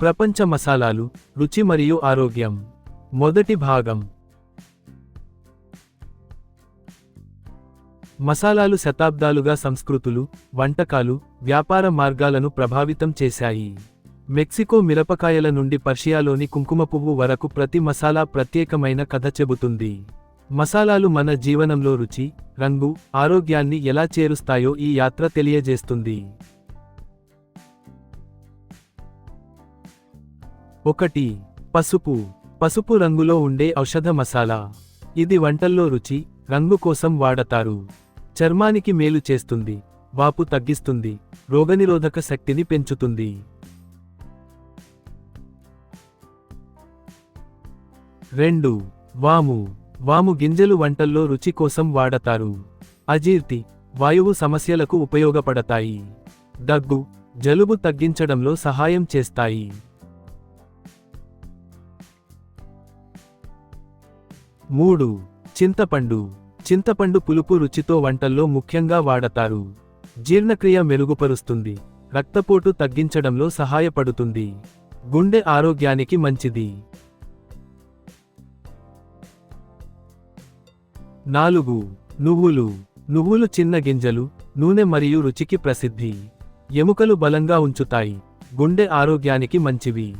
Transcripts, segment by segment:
ప్రపంచ మసాలాలు రుచి మరియు ఆరోగ్యం. మొదటి భాగం. మసాలాలు శతాబ్దాలుగా సంస్కృతులు వంటకాలు వ్యాపార మార్గాలను ప్రభావితం చేశాయి. మెక్సికో మిరపకాయల నుండి పర్షియాలోని కుంకుమ పువ్వు వరకు ప్రతి మసాలా ప్రత్యేకమైన కథ చెబుతుంది. మసాలాలు మన జీవనంలో రుచి రంగు ఆరోగ్యాన్ని ఎలా చేరుస్తాయో ఈ యాత్ర తెలియజేస్తుంది. ఒకటి పసుపు. పసుపు రంగులో ఉండే ఔషధ మసాలా. ఇది వంటల్లో రుచి రంగు కోసం వాడతారు. చర్మానికి మేలు చేస్తుంది వాపు తగ్గిస్తుంది రోగనిరోధక శక్తిని పెంచుతుంది. రెండు వాము. వాము గింజలు వంటల్లో రుచి కోసం వాడతారు. అజీర్తి వాయువు సమస్యలకు ఉపయోగపడతాయి. దగ్గు జలుబు తగ్గించడంలో సహాయం చేస్తాయి. మూడు. చింతపండు. చింతపండు పులుపు రుచితో వంటల్లో ముఖ్యంగా వాడతారు. జీర్ణక్రియ మెరుగుపరుస్తుంది. రక్తపోటు తగ్గించడంలో సహాయపడుతుంది. గుండె ఆరోగ్యానికి మంచిది. నాలుగు. నువ్వులు. నువ్వులు చిన్న గింజలు నూనె మరియు రుచికి ప్రసిద్ధి. ఎముకలు బలంగా ఉంచుతాయి. గుండె ఆరోగ్యానికి మంచివి.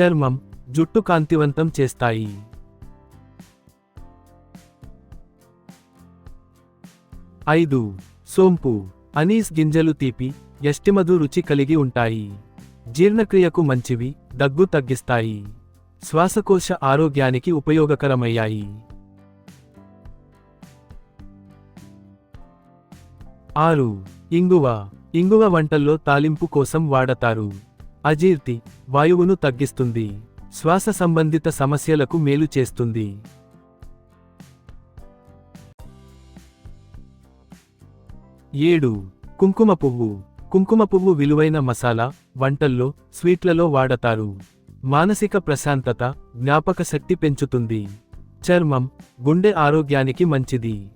చర్మం జుట్టు కాంతివంతం చేస్తాయి. ఐదు. సోంపు. అనీస్ గింజలు తీపి ఎస్టిమధు రుచి కలిగి ఉంటాయి. జీర్ణక్రియకు మంచివి దగ్గు తగ్గిస్తాయి. శ్వాసకోశ ఆరోగ్యానికి ఉపయోగకరమయ్యాయి. ఆరు. ఇంగువ. ఇంగువ వంటల్లో తాలింపు కోసం వాడతారు. అజీర్తి వాయువును తగ్గిస్తుంది. శ్వాస సంబంధిత సమస్యలకు మేలు చేస్తుంది. ఏడు. కుంకుమ పువ్వు. కుంకుమ పువ్వు విలువైన మసాలా వంటల్లో స్వీట్లలో వాడతారు. మానసిక ప్రశాంతత జ్ఞాపక శక్తి పెంచుతుంది. చర్మం గుండె ఆరోగ్యానికి మంచిది.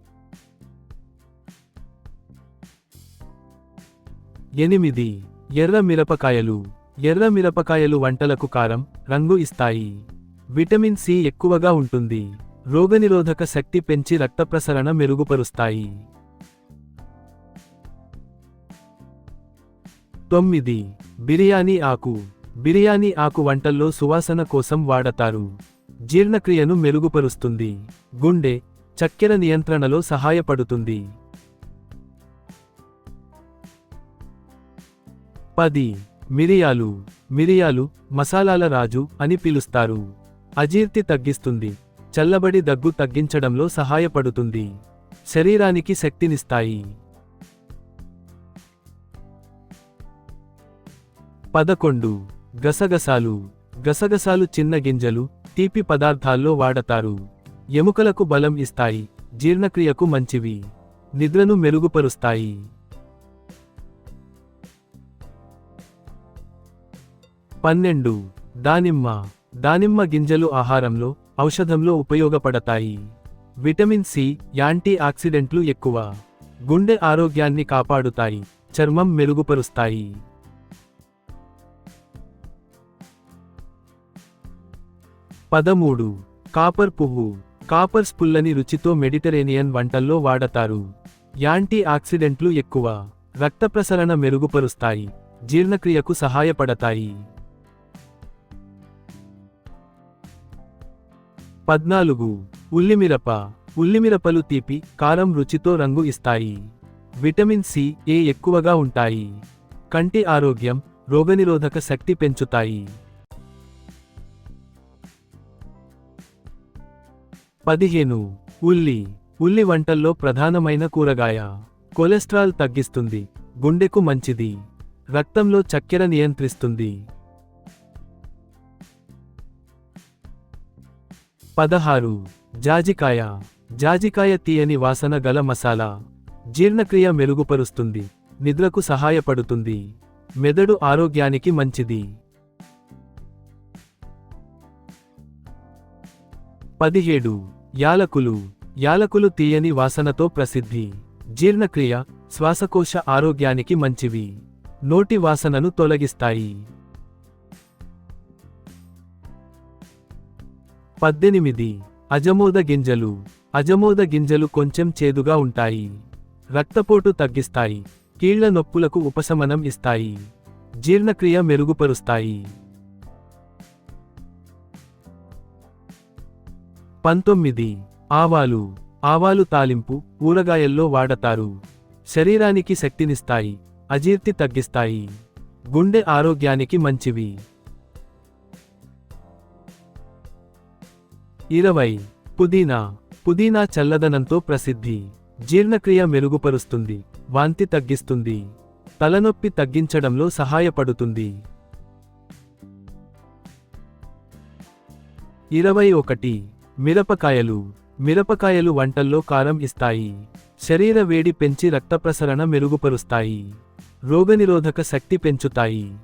ఎనిమిది. ఎర్ర మిరపకాయలు. ఎర్ర మిరపకాయలు వంటలకు కారం రంగు ఇస్తాయి. విటమిన్ సి ఎక్కువగా ఉంటుంది. రోగనిరోధక శక్తి పెంచి రక్త ప్రసరణ మెరుగుపరుస్తాయి. తొమ్మిది. బిర్యానీ ఆకు. బిర్యానీ ఆకు వంటల్లో సువాసన కోసం వాడతారు. జీర్ణక్రియను మెరుగుపరుస్తుంది. గుండె చక్కెర నియంత్రణలో సహాయపడుతుంది. పది. మిరియాలు. మిరియాలు మసాలాల రాజు అని పిలుస్తారు. అజీర్తి తగ్గిస్తుంది. చల్లబడి దగ్గు తగ్గించడంలో సహాయపడుతుంది. శరీరానికి శక్తినిస్తాయి. పదకొండు. గసగసాలు. గసగసాలు చిన్న గింజలు తీపి పదార్థాల్లో వాడతారు. ఎముకలకు బలం ఇస్తాయి జీర్ణక్రియకు మంచివి. నిద్రను మెరుగుపరుస్తాయి. పన్నెండు. దానిమ్మ. దానిమ్మ గింజలు ఆహారంలో ఔషధంలో ఉపయోగపడతాయి. విటమిన్ సి యాంటీ ఆక్సిడెంట్లు ఎక్కువ. గుండె ఆరోగ్యాన్ని కాపాడుతాయి చర్మం మెరుగుపరుస్తాయి. పదమూడు. కాపర్ పువ్వు. కాపర్స్ పుల్లని రుచితో మెడిటరేనియన్ వంటల్లో వాడతారు. యాంటీ ఆక్సిడెంట్లు ఎక్కువ. రక్త ప్రసరణ మెరుగుపరుస్తాయి. జీర్ణక్రియకు సహాయపడతాయి. పద్నాలుగు. ఉల్లిమిరప. ఉల్లిమిరపలు తీపి కారం రుచితో రంగు ఇస్తాయి. విటమిన్ సి ఏ ఎక్కువగా ఉంటాయి. కంటి ఆరోగ్యం రోగనిరోధక శక్తి పెంచుతాయి. పదిహేను. ఉల్లి. ఉల్లి వంటల్లో ప్రధానమైన కూరగాయ. కొలెస్ట్రాల్ తగ్గిస్తుంది. గుండెకు మంచిది. రక్తంలో చక్కెర నియంత్రిస్తుంది. పదహారు. జాజికాయ. జాజికాయ తీయని వాసన గల మసాలా. జీర్ణక్రియ మెరుగుపరుస్తుంది. నిద్రకు సహాయపడుతుంది. మెదడు ఆరోగ్యానికి మంచిది. పదిహేడు. యాలకులు. యాలకులు తీయని వాసనతో ప్రసిద్ధి. జీర్ణక్రియ శ్వాసకోశ ఆరోగ్యానికి మంచివి. నోటి వాసనను తొలగిస్తాయి. పద్దెనిమిది. అజమోద గింజలు. అజమోద గింజలు కొంచెం చేదుగా ఉంటాయి. రక్తపోటు తగ్గిస్తాయి. కీళ్ళ నొప్పులకు ఉపశమనం ఇస్తాయి. జీర్ణక్రియ మెరుగుపరుస్తాయి. పంతొమ్మిది. ఆవాలు. ఆవాలు తాలింపు ఊరగాయల్లో వాడతారు. శరీరానికి శక్తినిస్తాయి. అజీర్తి తగ్గిస్తాయి. గుండె ఆరోగ్యానికి మంచివి. ఇరవై. పుదీనా. పుదీనా చల్లదనంతో ప్రసిద్ధి. జీర్ణక్రియ మెరుగుపరుస్తుంది. వాంతి తగ్గిస్తుంది. తలనొప్పి తగ్గించడంలో సహాయపడుతుంది. ఇరవై ఒకటి. మిరపకాయలు. మిరపకాయలు వంటల్లో కారం ఇస్తాయి. శరీర వేడి పెంచి రక్త ప్రసరణ మెరుగుపరుస్తాయి. రోగనిరోధక శక్తి పెంచుతాయి.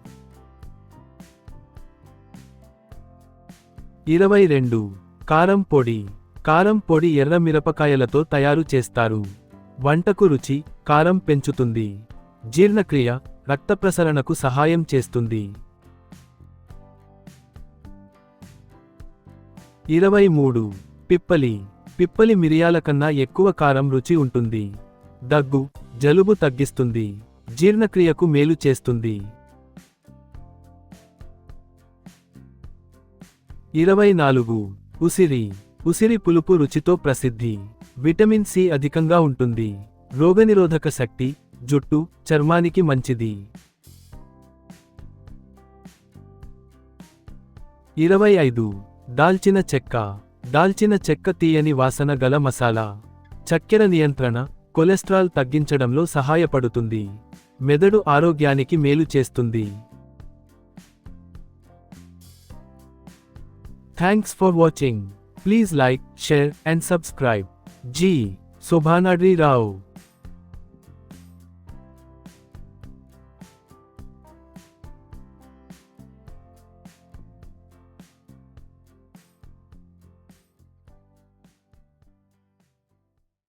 ఇరవై రెండు. కారం పొడి. కారం పొడి ఎర్ర మిరపకాయలతో తయారు చేస్తారు. వంటకు రుచి కారం పెంచుతుంది. జీర్ణక్రియ రక్త ప్రసరణకు సహాయం చేస్తుంది. ఇరవై మూడు. పిప్పలి. పిప్పలి మిరియాల కన్నా ఎక్కువ కారం రుచి ఉంటుంది. దగ్గు జలుబు తగ్గిస్తుంది. జీర్ణక్రియకు మేలు చేస్తుంది. ఇరవై నాలుగు. ఉసిరి. ఉసిరి పులుపు రుచితో ప్రసిద్ధి. విటమిన్ సి అధికంగా ఉంటుంది. రోగనిరోధక శక్తి జుట్టు చర్మానికి మంచిది. ఇరవై ఐదు. దాల్చిన చెక్క. దాల్చిన చెక్క తీయని వాసన గల మసాలా. చక్కెర నియంత్రణ కొలెస్ట్రాల్ తగ్గించడంలో సహాయపడుతుంది. మెదడు ఆరోగ్యానికి మేలు చేస్తుంది. Thanks for watching. Please like share and subscribe. G. Shobhanadri Rao.